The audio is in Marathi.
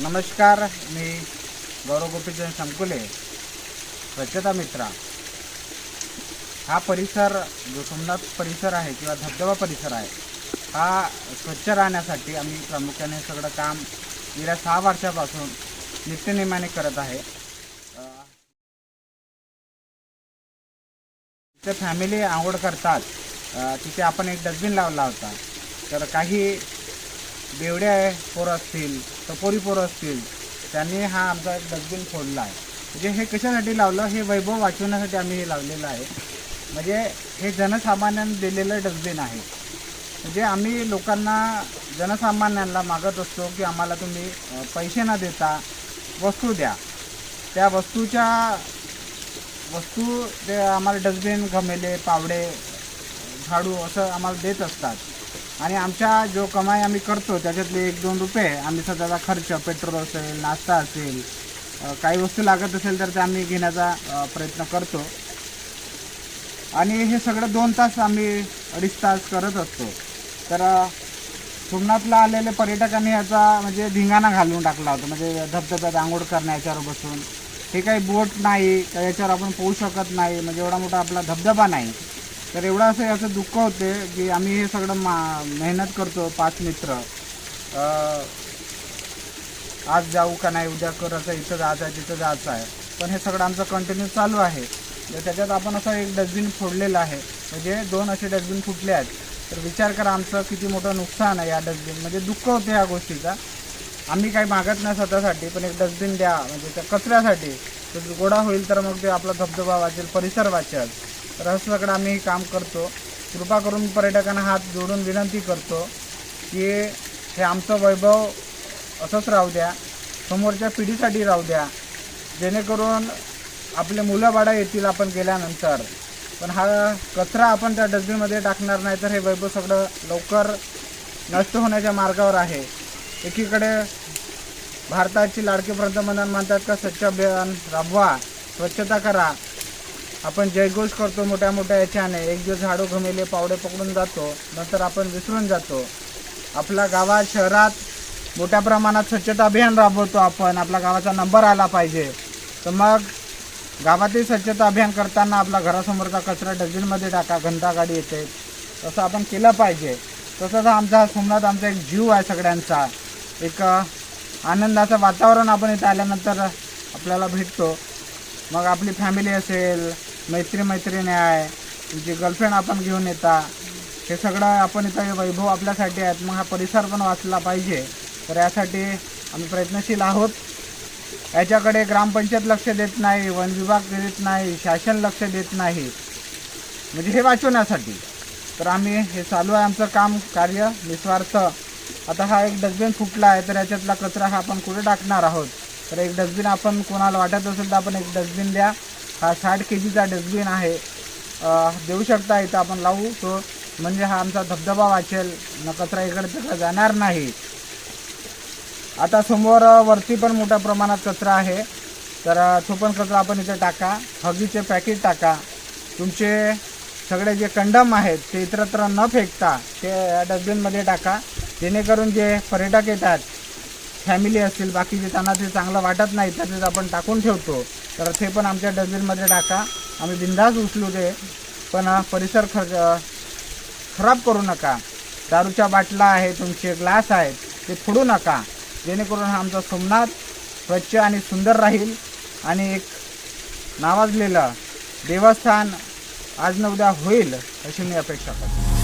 नमस्कार मी गौरव गोपीचंद संकुले स्वच्छता मित्रा. हा परिसर जो सोमनाथ परिसर आहे किंवा धबधबा परिसर आहे हा स्वच्छ राहण्यासाठी आम्ही प्रामुख्याने सगळं काम गेल्या सहा वर्षापासून नित्यनेमाने करत आहे. तिथे फॅमिली आंघोळ करतात. तिथे आपण एक डस्टबिन लावला होता. तर काही बेवड्या पोरं असतील टपोरी पोरं असतील त्यांनी हा आमचा एक डस्टबिन फोडला आहे. म्हणजे हे कशासाठी लावलं? हे वैभव वाचवण्यासाठी आम्ही हे लावलेलं आहे. म्हणजे हे जनसामान्यांनी दिलेलं डस्टबिन आहे. म्हणजे आम्ही लोकांना जनसामान्यांना मागत असतो की आम्हाला तुम्ही पैसे न देता वस्तू द्या. त्या वस्तूच्या वस्तू ते आम्हाला डस्टबिन घमेले पावडे झाडू असं आम्हाला देत असतात. आणि आमच्या जो कमाई आम्ही करतो त्याच्यातले एक दोन रुपये आम्ही सध्याचा खर्च पेट्रोल असेल नाश्ता असेल काही वस्तू लागत असेल तर ते आम्ही घेण्याचा प्रयत्न करतो. आणि हे सगळं दोन तास आम्ही अडीच तास करत असतो. तर सोमनाथला आलेले पर्यटकांनी याचा म्हणजे धिंगाणा घालून टाकला होता. म्हणजे धबधब्यात आंघोळ करण्या याच्यावर बसून हे काही बोट नाही का याच्यावर आपण पोहू शकत नाही. म्हणजे एवढा मोठा आपला धबधबा नाही. तर एवढं असं याचं दुःख होते की आम्ही हे सगळं मा मेहनत करतो पाच मित्र. आज जाऊ का नाही उद्या करायचं इथं जायचं आहे तिथं जायचं आहे. पण हे सगळं आमचं कंटिन्यू चालू आहे. तर त्याच्यात आपण असं एक डस्टबिन फोडलेलं आहे. म्हणजे दोन असे डस्टबिन फुटले आहेत. तर विचार करा आमचं किती मोठं नुकसान आहे या डस्टबिन. म्हणजे दुःख होते या गोष्टीचा. आम्ही काही मागत नाही स्वतःसाठी पण एक डस्टबिन द्या. म्हणजे त्या कचऱ्यासाठी. तर गोडा होईल तर मग ते आपला धबधबा वाचेल परिसर वाचेल. तर सगळं आम्ही काम करतो. कृपा करून पर्यटकांना हात जोडून विनंती करतो की हे आमचं वैभव असंच राहू द्या. समोरच्या पिढीसाठी राहू द्या. जेणेकरून आपले मुलं बाळा येतील आपण गेल्यानंतर. पण हा कचरा आपण त्या डस्टबिनमध्ये टाकणार नाही तर हे वैभव सगळं लवकर नष्ट होण्याच्या मार्गावर आहे. एकीकडे भारताची लाडके पंतप्रधान म्हणतात का स्वच्छ अभियान राबवा स्वच्छता करा. आपण जयघोष करतो मोठ्या मोठ्या याच्याने. एक दिवस झाडू घमेले पावडे पकडून जातो नंतर आपण विसरून जातो. आपल्या गावात शहरात मोठ्या प्रमाणात स्वच्छता अभियान राबवतो आपण. आपल्या गावाचा नंबर आला पाहिजे. तर मग गावातील स्वच्छता अभियान करताना आपला घरासमोरचा कचरा डस्टबिनमध्ये टाका घंटा गाडी येते. तसं आपण केलं पाहिजे. तसंच आमचा सोमनाथ आमचा एक जीव आहे सगळ्यांचा. एक आनंदाचं वातावरण आपण इथे आल्यानंतर आपल्याला भेटतो. मग आपली फॅमिली असेल मैत्री मैत्रिणी आहे तुमची गर्लफ्रेंड आपण घेऊन येता हे सगळं आपण इथं वैभव आपल्यासाठी आहेत. मग हा परिसर पण वाचला पाहिजे. तर यासाठी आम्ही प्रयत्नशील आहोत. याच्याकडे ग्रामपंचायत लक्ष देत नाही वन विभाग देत नाही शासन लक्ष देत नाही. म्हणजे हे वाचवण्यासाठी. तर आम्ही हे चालू आहे आमचं काम कार्य निस्वार्थ. आता हा एक डस्टबिन फुटला आहे तर याच्यातला कचरा हा आपण कुठे टाकणार आहोत? तर एक डस्टबिन आपण कोणाला वाटत असेल तर आपण एक डस्टबिन द्या. हा साठ के जीचा डस्टबिन आहे. देऊ शकता इथं आपण लावू. तो म्हणजे हा आमचा धबधबा वाचेल. न कचरा इकडे तिकडे जाणार नाही. आता समोर वरती पण मोठ्या प्रमाणात कचरा आहे. तर तो पण कचरा आपण इथे टाका. हगीचे पॅकेट टाका. तुमचे सगळे जे कंडम आहेत ते इतरत्र न फेकता ते डस्टबिनमध्ये टाका. जेणेकरून जे पर्यटक येतात फॅमिली असतील बाकीचे त्यांना ते चांगलं वाटत नाही तर आपण टाकून ठेवतो. तर ते पण आमच्या डस्टबिनमध्ये टाका. आम्ही बिंदास उचलू दे पण परिसर खर खराब करू नका. दारूच्या बाटला आहे तुमचे ग्लास आहेत ते फोडू नका. जेणेकरून आमचा सोमनाथ स्वच्छ आणि सुंदर राहील. आणि एक नावाजलेलं देवस्थान आज न उद्या होईल अशी मी अपेक्षा करतो.